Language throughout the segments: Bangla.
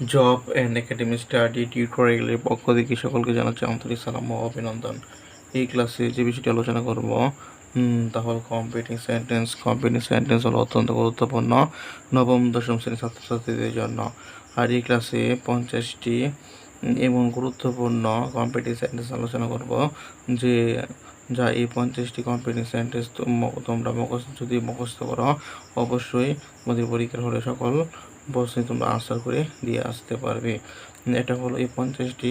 জব অ্যান্ড একাডেমি স্টাডি টিউটোরিয়ালের পক্ষ থেকে সকলকে জানাচ্ছি আন্তরিক সালাম ও অভিনন্দন। এই ক্লাসে যে বিষয়টি আলোচনা করব তা হল কম্পিটিং সেন্টেন্স কম্পিটিং সেন্টেন্স হলো অত্যন্ত গুরুত্বপূর্ণ নবম, দশম শ্রেণির ছাত্রছাত্রীদের জন্য। আর এই ক্লাসে পঞ্চাশটি এমন গুরুত্বপূর্ণ কম্পিটিং সেন্টেন্স আলোচনা করব, যে, যা এই পঞ্চাশটি কম্পিটিং সেন্টেন্স তোমরা মুখস্থ, যদি মুখস্থ করো, অবশ্যই তোমাদের পরীক্ষার হলে সকল প্রশ্নে তোমরা আনসার করে দিয়ে আসতে পারবে। এটা হলো এই পঞ্চাশটি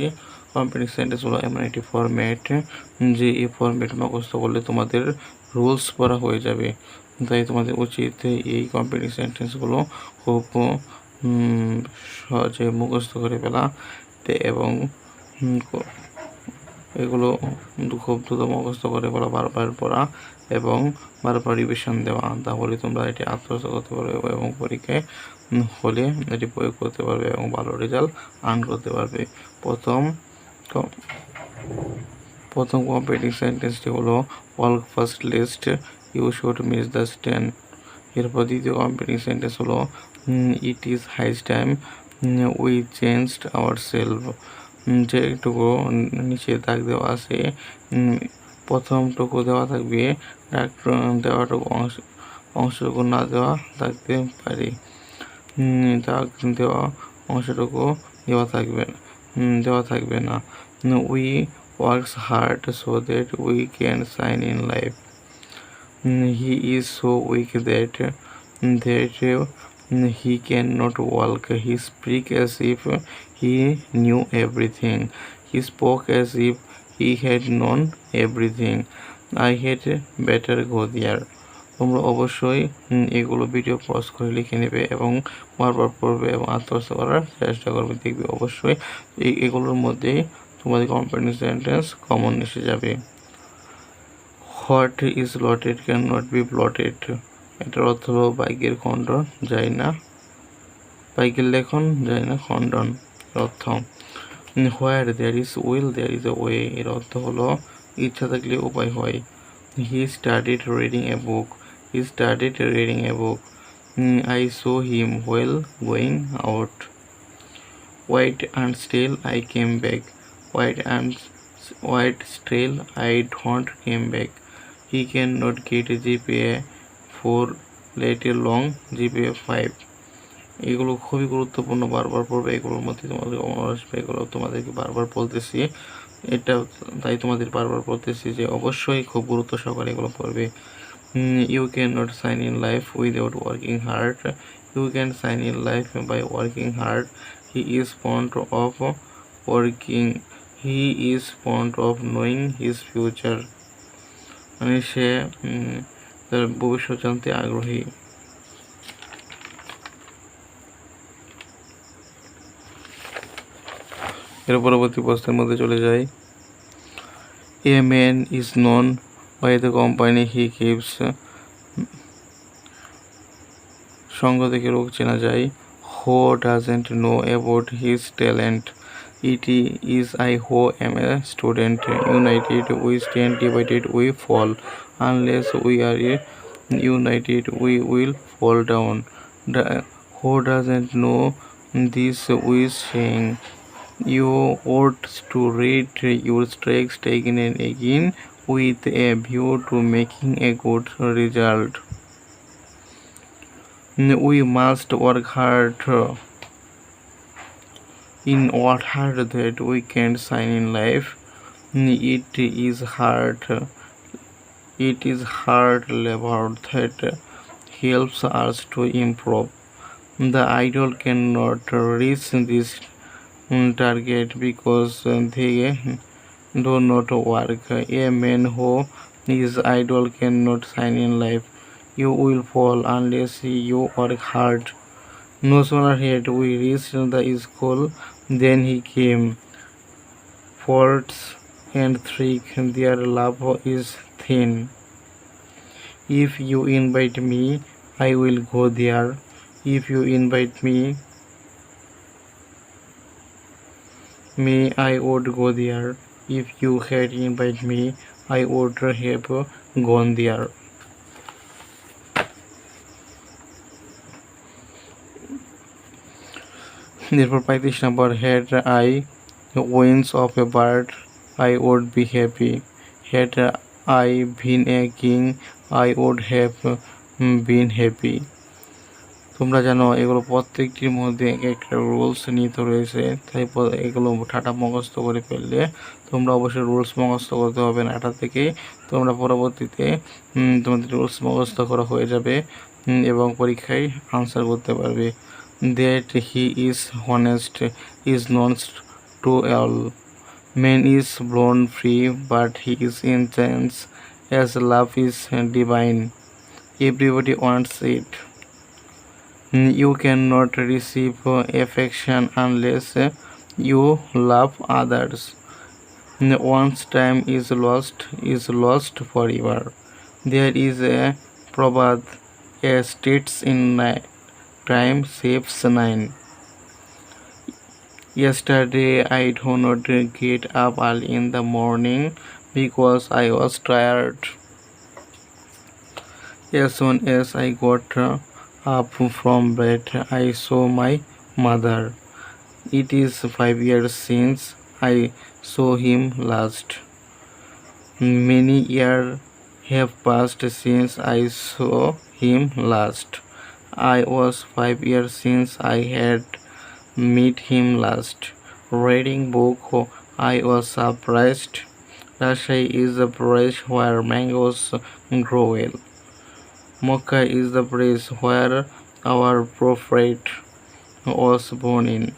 কম্পিটিং সেন্টেন্স হলো এমন একটি ফরম্যাট যে এই ফরম্যাট মুখস্থ করলে তোমাদের রুলস পড়া হয়ে যাবে। তাই তোমাদের উচিত এই কম্পিটিং সেন্টেন্সগুলো খুব সহজে মুখস্থ করে ফেলা। এবং এগুলো খুব দ্রুত মুখস্থ করে ফেলা বারবার পড়া এবং বারবার রিভিশন দেওয়া। তাহলে তোমরা এটি আত্মস্থ করতে পারবে এবং পরীক্ষায় হলে এটি প্রয়োগ করতে পারবে এবং ভালো রেজাল্ট আর্ন করতে পারবে। প্রথম প্রথম কম্পিটিং সেন্টেন্সটি হলো all first list. You should miss the stand. এরপর দ্বিতীয় কম্পিটিং সেন্টেন্স হলো it is highs time, we changed our self যে একটুকু নিচে দাগ দেওয়া আছে প্রথমটুকু দেওয়া থাকবে ডাক্তার দেওয়াটুকু অংশ অংশটুকু না দেওয়া থাকতে পারে। দাগ দেওয়া অংশটুকু দেওয়া থাকবে দেওয়া থাকবে না। We works hard so that we can shine in life. He is so weak that uh, he cannot walk. He speak as if he knew everything. He spoke as if he had known everything. I had better go there. তোমরা অবশ্যই এগুলো ভিডিও পজ করে লিখে নেবে এবং বারবার পড়বে এবং আত্মস্থ করার চেষ্টা করবে দেখবে অবশ্যই এই, এগুলোর মধ্যেই তোমাদের কম্পানি সেন্টেন্স কমন এসে যাবে what is lotted can not be blotted এটার অর্থ হলো বাইকের খণ্ডন, যায় না বাইকের লেখন, যায় না, খণ্ডন অর্থ where there is will there is a way এর অর্থ হলো ইচ্ছা থাকলে উপায় হয় he studied reading a book he studied reading a book I saw him well going out white and still I came back. White and white still I don't came back. He cannot get a GPA four let long GPA five. এগুলো খুবই গুরুত্বপূর্ণ, বারবার পড়বে, এগুলোর মধ্যে তোমাদের অনার আসবে, এগুলো তোমাদেরকে বারবার বলতেছি এটা তাই তোমাদের বারবার বলতেছি যে অবশ্যই খুব গুরুত্ব সহকারে এগুলো পড়বে। You can not shine in life without working hard you can shine in life by working hard he is fond of working he is fond of knowing his future মানে সে উম, ভবিষ্যৎ জানতে আগ্রহী। এর পরবর্তী প্রশ্নের মধ্যে চলে যাই। A man is known by the company he keeps সঙ্গ থেকে রোগ চেনা যায়। Who doesn't know about his talent it is I who am a student united we stand divided we fall unless we are united we will fall down who doesn't know this was saying You ought to read your strikes taken and again with a view to making a good result. We must work hard in what hard that we can shine in life. It is hard. It is hard labor that helps us to improve. The idol cannot reach this target because they do not work. A man who is idol cannot shine in life. You will fall unless you work hard. No sooner had we reached the school than he came. Faults and trick, their love is thin. If you invite me, I will go there. If you invite me, me I would go there. If you had invited me, I would have gone there. এরপর পঁয়ত্রিশ নম্বর had I wings of a bird I would be happy had I been a king I would have been happy তোমরা জানো, এগুলো প্রত্যেকটির মধ্যে এক একটা রুলস নিহিত রয়েছে, তাই এগুলো ঠাটা মুখস্থ করে ফেললে তোমরা অবশ্যই রুলস মুখস্থ করতে হবে না। এটা থেকেই তোমরা পরবর্তীতে তোমাদের রুলস মুখস্থ করা হয়ে যাবে এবং পরীক্ষায় আনসার করতে পারবে। That he is honest is known to all Man is born free, but he is intense, as love is divine. Everybody wants it. You cannot receive affection unless you love others. Once time is lost, is lost forever. There is a proverb, a states in time saves nine. Yesterday I do not get up early in the morning because I was tired. As soon as I got up from bed, I saw my mother. It is five years since I saw him last. Many years have passed since I saw him last. I was five years since I had met him last. Reading book, I was surprised. Rajshahi is the place where mangoes grow well. Mocha is the place where our prophet was born in.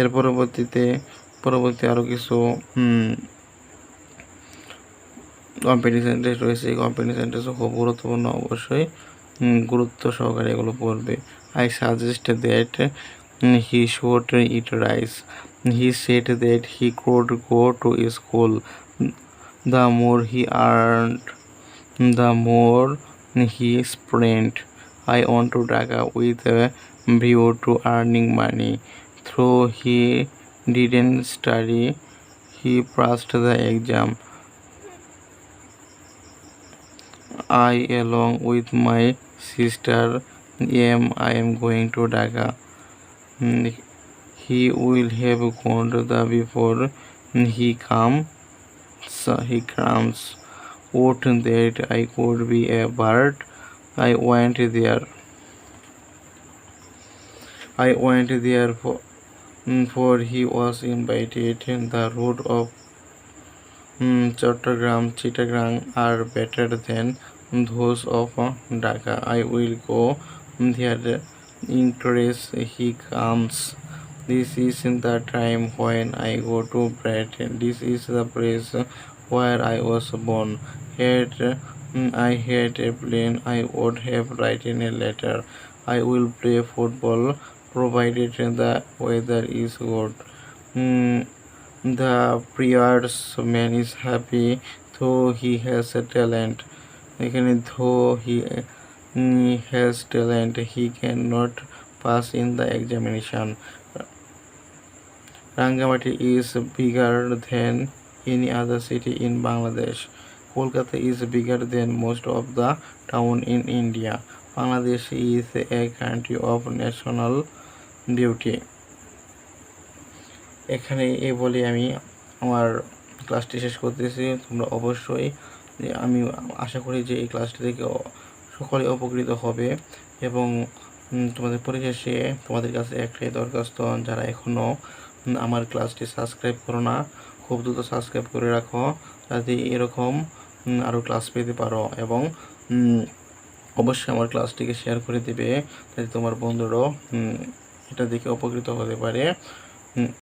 এর পরবর্তীতে পরবর্তী আরও কিছু কম্পিটিশন টেস্ট রয়েছে। এই কম্পিটিশন টেস্ট খুব গুরুত্বপূর্ণ অবশ্যই। গুরুত্ব সহকারে এগুলো পড়বে। I suggest that he should eat rice he said that he could go to school the more he the more he spent. I want to Dhaka with a view to earning money. Though he didn't study, he passed the exam. I, along with my sister, am I am going to Dhaka. Mm, He will have gone to the before he comes. So he comes. Would that I could be a bird. I went there. I went there for, for he was invited. The road of mm, Chattogram, Chittagong are better than those of uh, Dhaka. I will go there in case he comes. This is the time when I go to Brighton. This is the place where I was born. Had mm, I had a plane, I would have written a letter. I will play football provided the weather is good. Mm, the prayers man is happy though he has a talent. এখানে though he mm, has talent he cannot pass in the examination. Rangamati is bigger than any other city in Bangladesh. Kolkata is bigger than most of the town in India. Bangladesh is a country of national beauty. এখানে এ বলে আমি আমার ক্লাসটি শেষ করতেছি তোমরা অবশ্যই আমি আশা করি যে এই ক্লাসটি থেকে সকলে উপকৃত হবে এবং তোমাদের পরিশেষে তোমাদের কাছে একটাই দরখাস্ত, যারা এখনও আমার ক্লাসটি সাবস্ক্রাইব করো না, খুব দ্রুত সাবস্ক্রাইব করে রাখো, যাতে এরকম আরও ক্লাস পেতে পারো এবং অবশ্যই আমার ক্লাসটিকে শেয়ার করে দেবে তাই তোমার বন্ধুরাও এটা দেখে উপকৃত হতে পারে।